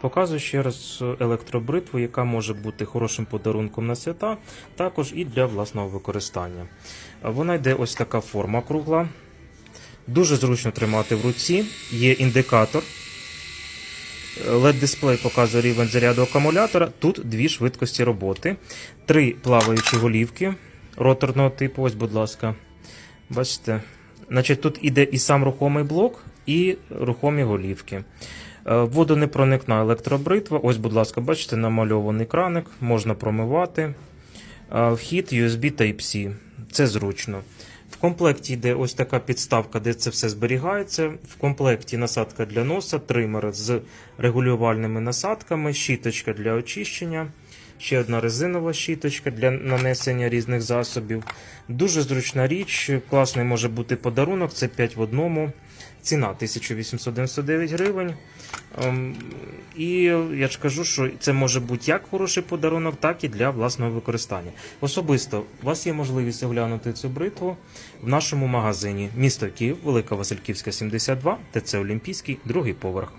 Показую ще раз електробритву, яка може бути хорошим подарунком на свята, також і для власного використання. Вона йде ось така форма кругла. Дуже зручно тримати в руці. Є індикатор. LED-дисплей показує рівень заряду акумулятора. Тут дві швидкості роботи, три плаваючі голівки роторного типу. Ось, будь ласка. Бачите, Значить, тут іде і сам рухомий блок, і рухомі голівки. Е, Водонепроникна електробритва. Ось, будь ласка, бачите, намальований краник, можна промивати. Е, Вхід USB Type-C. Це зручно. В комплекті йде ось така підставка, де це все зберігається. В комплекті насадка для носа, тример з регулювальними насадками, щіточка для очищення, ще одна резинова щіточка для нанесення різних засобів. Дуже зручна річ, класний може бути подарунок. Це 5 в одному. Ціна 1899 гривень. Ем, І я ж кажу, що це може бути як хороший подарунок, так і для власного використання. Особисто у вас є можливість оглянути цю бритву в нашому магазині. Місто Київ, Велика Васильківська, 72, ТЦ Олімпійський, другий поверх.